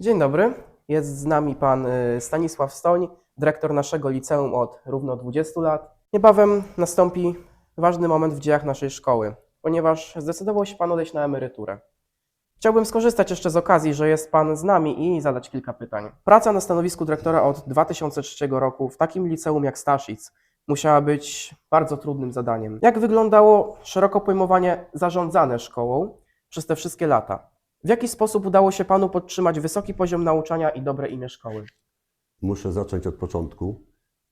Dzień dobry. Jest z nami pan y, Stanisław Stoń, dyrektor naszego liceum od równo 20 lat. Niebawem nastąpi ważny moment w dziejach naszej szkoły, ponieważ zdecydował się pan odejść na emeryturę. Chciałbym skorzystać jeszcze z okazji, że jest pan z nami i zadać kilka pytań. Praca na stanowisku dyrektora od 2003 roku w takim liceum jak Staszic musiała być bardzo trudnym zadaniem. Jak wyglądało szeroko pojmowanie zarządzane szkołą przez te wszystkie lata? W jaki sposób udało się panu podtrzymać wysoki poziom nauczania i dobre imię szkoły? Muszę zacząć od początku.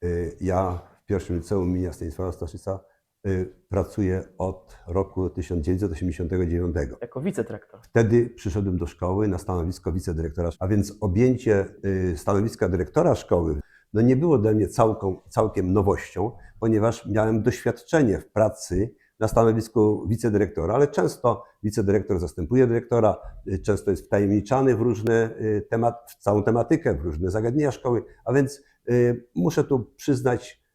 Y, Ja w pierwszym liceum imienia Stanisława Staszica y, pracuję od roku 1989. Jako wicedyrektor. Wtedy przyszedłem do szkoły na stanowisko wicedyrektora, a więc objęcie y, stanowiska dyrektora szkoły no nie było dla mnie całką, całkiem nowością, ponieważ miałem doświadczenie w pracy na stanowisku wicedyrektora, ale często wicedyrektor zastępuje dyrektora, y, często jest wtajemniczany w różne y, temat, w całą tematykę, w różne zagadnienia szkoły, a więc y, muszę tu przyznać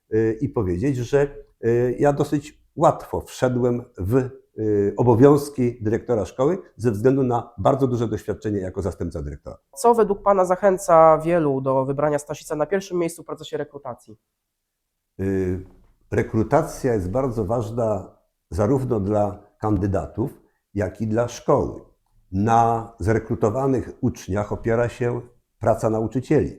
i powiedzieć, że ja dosyć łatwo wszedłem w obowiązki dyrektora szkoły ze względu na bardzo duże doświadczenie jako zastępca dyrektora. Co według pana zachęca wielu do wybrania Staszica na pierwszym miejscu w procesie rekrutacji? Rekrutacja jest bardzo ważna zarówno dla kandydatów, jak i dla szkoły. Na zrekrutowanych uczniach opiera się praca nauczycieli.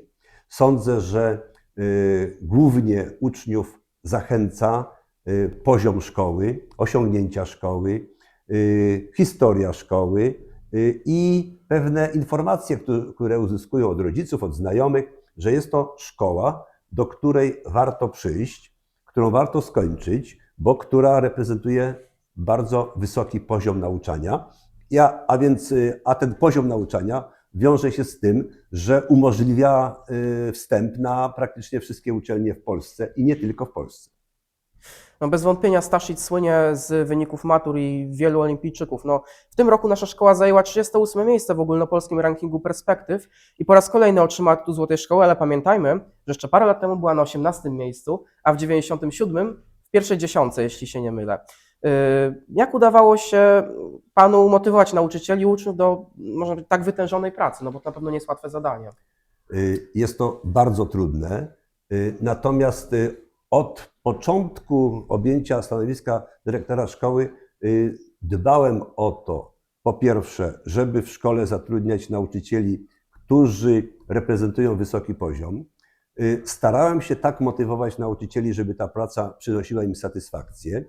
Sądzę, że y, głównie uczniów zachęca y, poziom szkoły, osiągnięcia szkoły, y, historia szkoły i pewne informacje, któ- które uzyskują od rodziców, od znajomych, że jest to szkoła, do której warto przyjść, którą warto skończyć, bo która reprezentuje bardzo wysoki poziom nauczania. Ja, a więc, y, a ten poziom nauczania wiąże się z tym, że umożliwia y, wstęp na praktycznie wszystkie uczelnie w Polsce i nie tylko w Polsce. No bez wątpienia Staszic słynie z wyników matur i wielu olimpijczyków. No, w tym roku nasza szkoła zajęła 38 miejsce w ogólnopolskim rankingu perspektyw i po raz kolejny otrzymała tytuł Złotej Szkoły, ale pamiętajmy, że jeszcze parę lat temu była na 18 miejscu, a w 97 w pierwszej dziesiątce, jeśli się nie mylę. Yy, Jak udawało się panu umotywować nauczycieli uczniów do, powiedzieć, tak wytężonej pracy? No bo to na pewno nie jest łatwe zadanie. Y, Jest to bardzo trudne. y, Natomiast y, od początku objęcia stanowiska dyrektora szkoły y, dbałem o to, po pierwsze, żeby w szkole zatrudniać nauczycieli, którzy reprezentują wysoki poziom. Y, Starałem się tak motywować nauczycieli, żeby ta praca przynosiła im satysfakcję.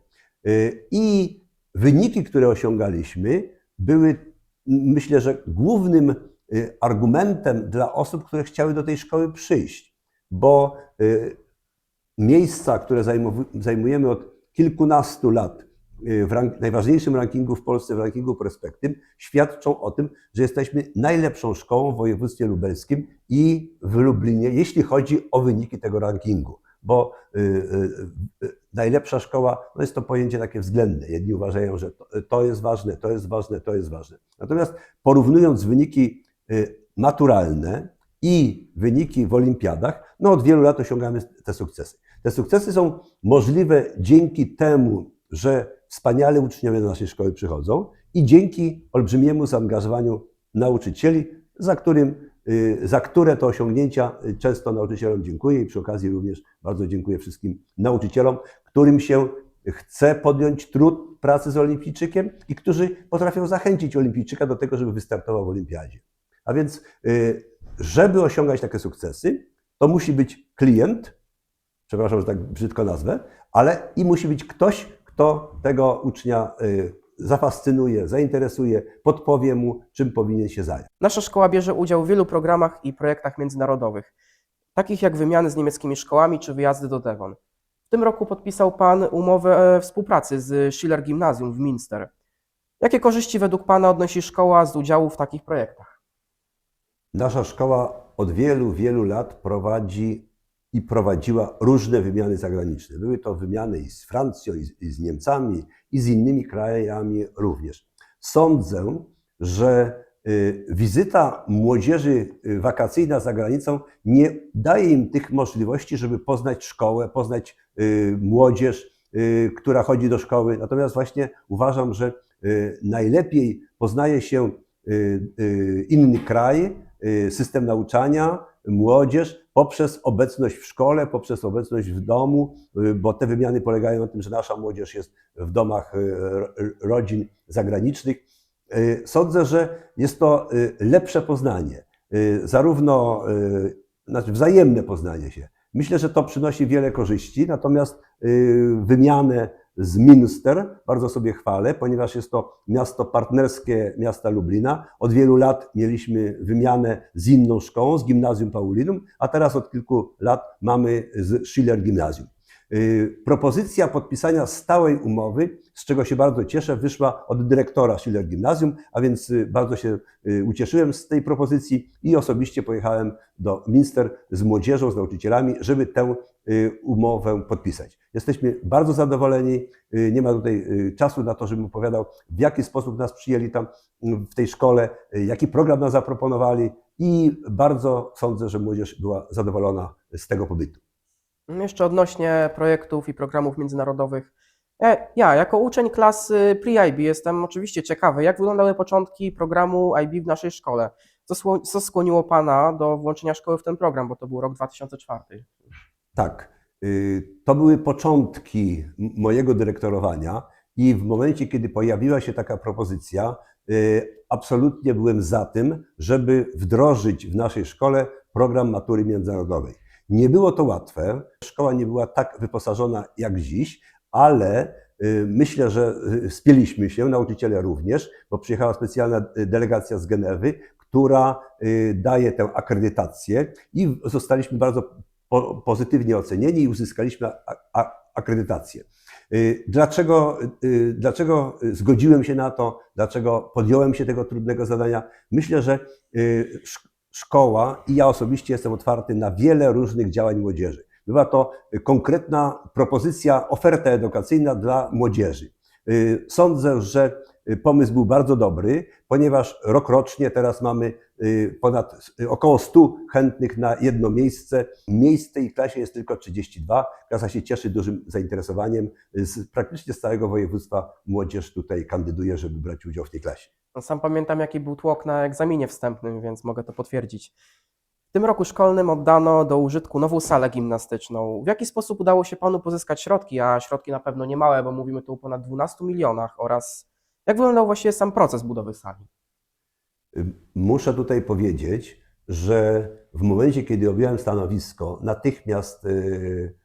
Y, I wyniki, które osiągaliśmy, były, myślę, że głównym y, argumentem dla osób, które chciały do tej szkoły przyjść, bo miejsca, które zajmujemy od kilkunastu lat w rank- najważniejszym rankingu w Polsce, w rankingu perspektyw, świadczą o tym, że jesteśmy najlepszą szkołą w województwie lubelskim i w Lublinie, jeśli chodzi o wyniki tego rankingu. Bo y, y, y, najlepsza szkoła no jest to pojęcie takie względne. Jedni uważają, że to, to jest ważne, to jest ważne, to jest ważne. Natomiast porównując wyniki y, maturalne i wyniki w olimpiadach, no od wielu lat osiągamy te sukcesy. Te sukcesy są możliwe dzięki temu, że wspaniale uczniowie do naszej szkoły przychodzą i dzięki olbrzymiemu zaangażowaniu nauczycieli, za, którym, y, za które to osiągnięcia y, często nauczycielom dziękuję i przy okazji również bardzo dziękuję wszystkim nauczycielom, którym się chce podjąć trud pracy z olimpijczykiem i którzy potrafią zachęcić olimpijczyka do tego, żeby wystartował w olimpiadzie. A więc, y, żeby osiągać takie sukcesy, to musi być klient, przepraszam, że tak brzydko nazwę, ale i musi być ktoś, kto tego ucznia y, zafascynuje, zainteresuje, podpowie mu, czym powinien się zająć. Nasza szkoła bierze udział w wielu programach i projektach międzynarodowych, takich jak wymiany z niemieckimi szkołami czy wyjazdy do Devon. W tym roku podpisał Pan umowę e, współpracy z Schiller Gimnazjum w Minster. Jakie korzyści według Pana odnosi szkoła z udziału w takich projektach? Nasza szkoła od wielu, wielu lat prowadzi i prowadziła różne wymiany zagraniczne. Były to wymiany i z Francją, i z, i z Niemcami, i z innymi krajami również. Sądzę, że y, wizyta młodzieży y, wakacyjna za granicą nie daje im tych możliwości, żeby poznać szkołę, poznać y, młodzież, która chodzi do szkoły. Natomiast właśnie uważam, że najlepiej poznaje się inny kraj, system nauczania, młodzież poprzez obecność w szkole, poprzez obecność w domu, y, bo te wymiany polegają na tym, że nasza młodzież jest w domach y, ro- rodzin zagranicznych. Y, Sądzę, że jest to y, lepsze poznanie, y, zarówno y, znaczy wzajemne poznanie się. Myślę, że to przynosi wiele korzyści, natomiast y, wymianę z Minster bardzo sobie chwalę, ponieważ jest to miasto partnerskie miasta Lublina. Od wielu lat mieliśmy wymianę z inną szkołą, z Gimnazjum Paulinum, a teraz od kilku lat mamy z Schiller Gimnazjum. Y, Propozycja podpisania stałej umowy, z czego się bardzo cieszę, wyszła od dyrektora Schiller Gimnazjum, a więc y, bardzo się y, ucieszyłem z tej propozycji i osobiście pojechałem do Minster z młodzieżą, z nauczycielami, żeby tę umowę podpisać. Jesteśmy bardzo zadowoleni. y, Nie ma tutaj y, czasu na to, żebym opowiadał, w jaki sposób nas przyjęli tam y, w tej szkole, y, jaki program nam zaproponowali i bardzo sądzę, że młodzież była zadowolona z tego pobytu. Jeszcze odnośnie projektów i programów międzynarodowych. E, Ja, jako uczeń klasy Pre-IB jestem oczywiście ciekawy, jak wyglądały początki programu IB w naszej szkole. Co, co skłoniło Pana do włączenia szkoły w ten program, bo to był rok 2004. Tak, y, to były początki mojego dyrektorowania i w momencie, kiedy pojawiła się taka propozycja, y, absolutnie byłem za tym, żeby wdrożyć w naszej szkole program matury międzynarodowej. Nie było to łatwe, szkoła nie była tak wyposażona jak dziś, ale y, myślę, że spieliśmy się, nauczyciele również, bo przyjechała specjalna delegacja z Genewy, która daje tę akredytację i zostaliśmy bardzo po- pozytywnie ocenieni i uzyskaliśmy akredytację. Y, Dlaczego, y, dlaczego zgodziłem się na to? Dlaczego podjąłem się tego trudnego zadania? Myślę, że y, sz- szkoła i ja osobiście jestem otwarty na wiele różnych działań młodzieży. Była to konkretna propozycja, oferta edukacyjna dla młodzieży. Sądzę, że pomysł był bardzo dobry, ponieważ rokrocznie teraz mamy y, ponad y, około 100 chętnych na jedno miejsce. Miejsc w tej klasie jest tylko 32. Klasa się cieszy dużym zainteresowaniem. Z praktycznie z całego województwa młodzież tutaj kandyduje, żeby brać udział w tej klasie. No, Sam pamiętam, jaki był tłok na egzaminie wstępnym, więc mogę to potwierdzić. W tym roku szkolnym oddano do użytku nową salę gimnastyczną. W jaki sposób udało się Panu pozyskać środki, a środki na pewno nie małe, bo mówimy tu o ponad 12 milionach oraz jak wyglądał właściwie sam proces budowy sali? Muszę tutaj powiedzieć, że w momencie, kiedy objąłem stanowisko, natychmiast y,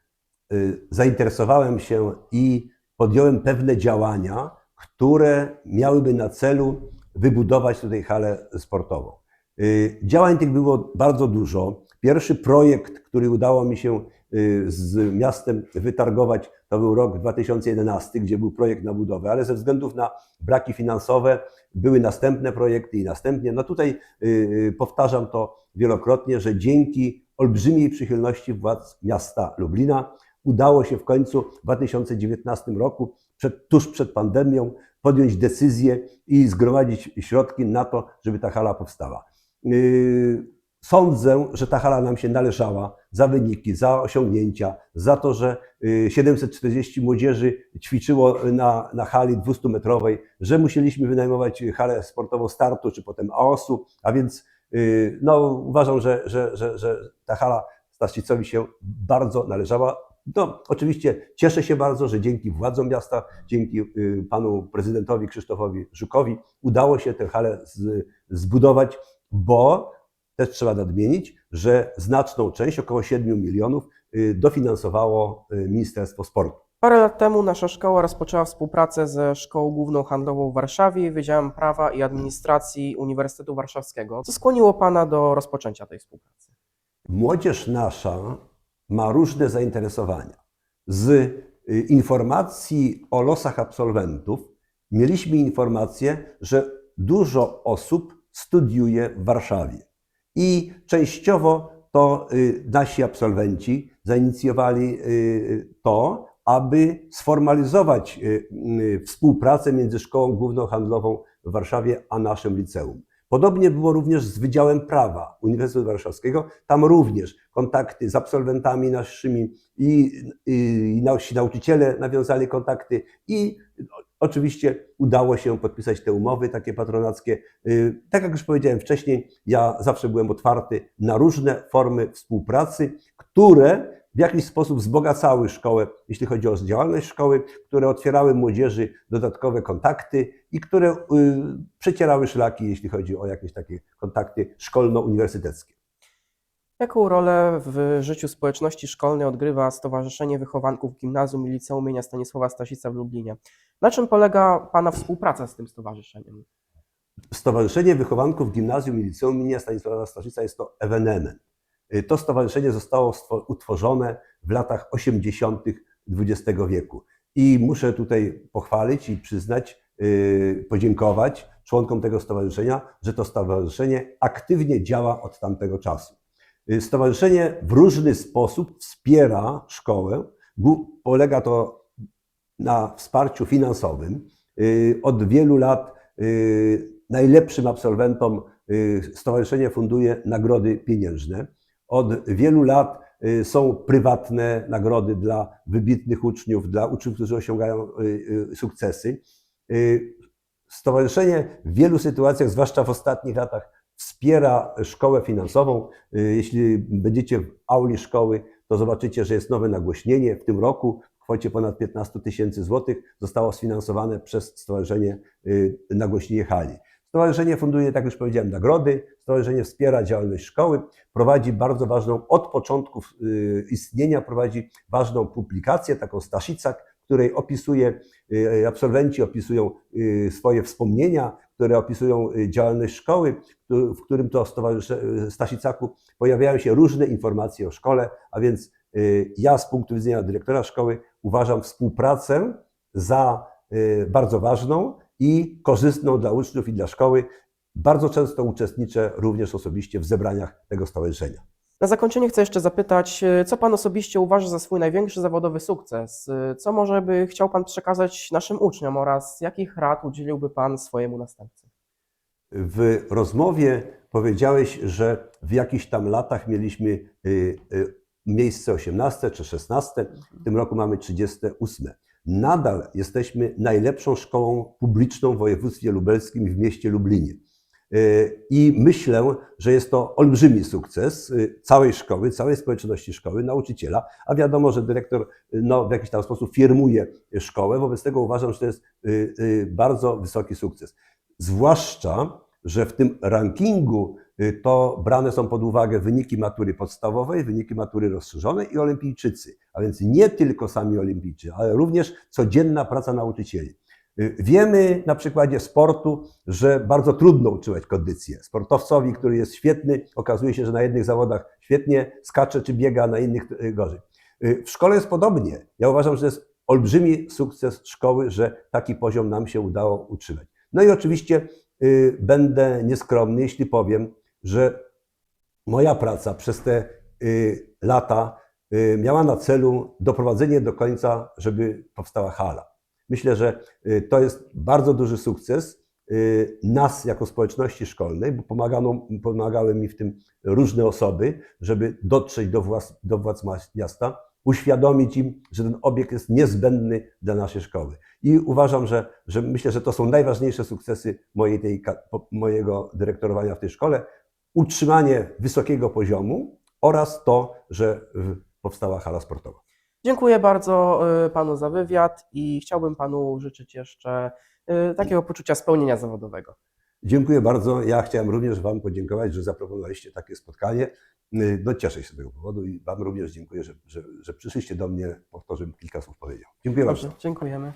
y, zainteresowałem się i podjąłem pewne działania, które miałyby na celu wybudować tutaj halę sportową. Y, Działań tych było bardzo dużo. Pierwszy projekt, który udało mi się y, z miastem wytargować, to był rok 2011, gdzie był projekt na budowę, ale ze względów na braki finansowe były następne projekty i następnie. No tutaj y, powtarzam to wielokrotnie, że dzięki olbrzymiej przychylności władz miasta Lublina udało się w końcu w 2019 roku, przed, tuż przed pandemią, podjąć decyzję i zgromadzić środki na to, żeby ta hala powstała. Yy, Sądzę, że ta hala nam się należała za wyniki, za osiągnięcia, za to, że y, 740 młodzieży ćwiczyło na, na hali 200-metrowej, że musieliśmy wynajmować halę sportową startu, czy potem AOS-u, a więc y, no, uważam, że, że, że, że ta hala Stasicowi się bardzo należała. No, oczywiście cieszę się bardzo, że dzięki władzom miasta, dzięki y, panu prezydentowi Krzysztofowi Żukowi udało się tę halę z, zbudować, bo też trzeba nadmienić, że znaczną część, około 7 milionów, y, dofinansowało y, Ministerstwo Sportu. Parę lat temu nasza szkoła rozpoczęła współpracę ze Szkołą Główną Handlową w Warszawie Wydziałem Prawa i Administracji Uniwersytetu Warszawskiego. Co skłoniło Pana do rozpoczęcia tej współpracy? Młodzież nasza ma różne zainteresowania. Z y, informacji o losach absolwentów mieliśmy informację, że dużo osób studiuje w Warszawie. I częściowo to y, nasi absolwenci zainicjowali y, to, aby sformalizować y, współpracę między Szkołą Główną Handlową w Warszawie a naszym liceum. Podobnie było również z Wydziałem Prawa Uniwersytetu Warszawskiego. Tam również kontakty z absolwentami naszymi i, i nasi nauczyciele nawiązali kontakty i Oczywiście udało się podpisać te umowy takie patronackie. Y, Tak jak już powiedziałem wcześniej, ja zawsze byłem otwarty na różne formy współpracy, które w jakiś sposób wzbogacały szkołę, jeśli chodzi o działalność szkoły, które otwierały młodzieży dodatkowe kontakty i które y, przecierały szlaki, jeśli chodzi o jakieś takie kontakty szkolno-uniwersyteckie. Jaką rolę w życiu społeczności szkolnej odgrywa Stowarzyszenie Wychowanków Gimnazjum i Liceum imienia Stanisława Staszica w Lublinie? Na czym polega Pana współpraca z tym stowarzyszeniem? Stowarzyszenie Wychowanków Gimnazjum i Liceum imienia Stanisława Staszica jest to ewenement. Y, To stowarzyszenie zostało utworzone w latach 80. XX wieku. I muszę tutaj pochwalić i przyznać, y, podziękować członkom tego stowarzyszenia, że to stowarzyszenie aktywnie działa od tamtego czasu. Y, Stowarzyszenie w różny sposób wspiera szkołę. Polega to na wsparciu finansowym. Y, Od wielu lat y, najlepszym absolwentom stowarzyszenie funduje nagrody pieniężne. Od wielu lat są prywatne nagrody dla wybitnych uczniów, dla uczniów, którzy osiągają sukcesy. Stowarzyszenie w wielu sytuacjach, zwłaszcza w ostatnich latach, wspiera szkołę finansową. Y, Jeśli będziecie w auli szkoły, to zobaczycie, że jest nowe nagłośnienie. W tym roku w kwocie ponad 15 tysięcy złotych zostało sfinansowane przez Stowarzyszenie y, Nagłośnienie Hali. Stowarzyszenie funduje, tak już powiedziałem, nagrody. Stowarzyszenie wspiera działalność szkoły, prowadzi bardzo ważną, od początku y, istnienia prowadzi ważną publikację, taką Stasicak, której opisuje, absolwenci opisują swoje wspomnienia, które opisują y, działalność szkoły, w którym to stowarzysze- Stasicaku pojawiają się różne informacje o szkole, a więc y, ja z punktu widzenia dyrektora szkoły uważam współpracę za y, bardzo ważną i korzystną dla uczniów i dla szkoły. Bardzo często uczestniczę również osobiście w zebraniach tego stowarzyszenia. Na zakończenie chcę jeszcze zapytać, e, co Pan osobiście uważa za swój największy zawodowy sukces? E, Co może by chciał Pan przekazać naszym uczniom oraz jakich rad udzieliłby Pan swojemu następcy? W rozmowie powiedziałeś, że w jakichś tam latach mieliśmy y, y, miejsce 18 czy 16, w tym roku mamy 38. Nadal jesteśmy najlepszą szkołą publiczną w województwie lubelskim w mieście Lublinie. Y, I myślę, że jest to olbrzymi sukces y, całej szkoły, całej społeczności szkoły, nauczyciela, a wiadomo, że dyrektor y, no, w jakiś tam sposób firmuje szkołę, wobec tego uważam, że to jest bardzo wysoki sukces. Zwłaszcza, że w tym rankingu to brane są pod uwagę wyniki matury podstawowej, wyniki matury rozszerzonej i olimpijczycy. A więc nie tylko sami olimpijczycy, ale również codzienna praca nauczycieli. Y, Wiemy na przykładzie sportu, że bardzo trudno utrzymać kondycję. Sportowcowi, który jest świetny, okazuje się, że na jednych zawodach świetnie skacze czy biega, a na innych y, gorzej. Y, W szkole jest podobnie. Ja uważam, że to jest olbrzymi sukces szkoły, że taki poziom nam się udało utrzymać. No i oczywiście będę nieskromny, jeśli powiem, że moja praca przez te lata miała na celu doprowadzenie do końca, żeby powstała hala. Myślę, że y, to jest bardzo duży sukces y, nas jako społeczności szkolnej, bo pomagano, pomagały mi w tym różne osoby, żeby dotrzeć do władz, do władz miasta, uświadomić im, że ten obiekt jest niezbędny dla naszej szkoły. I uważam, że, że myślę, że to są najważniejsze sukcesy mojej tej, mojego dyrektorowania w tej szkole. Utrzymanie wysokiego poziomu oraz to, że powstała hala sportowa. Dziękuję bardzo e, Panu za wywiad i chciałbym Panu życzyć jeszcze e, takiego poczucia spełnienia zawodowego. Dziękuję bardzo. Ja chciałem również Wam podziękować, że zaproponowaliście takie spotkanie. Y, No, cieszę się z tego powodu i Wam również dziękuję, że, że, że przyszliście do mnie, po to, żebym kilka słów powiedział. Dziękuję bardzo. Dobrze, dziękujemy.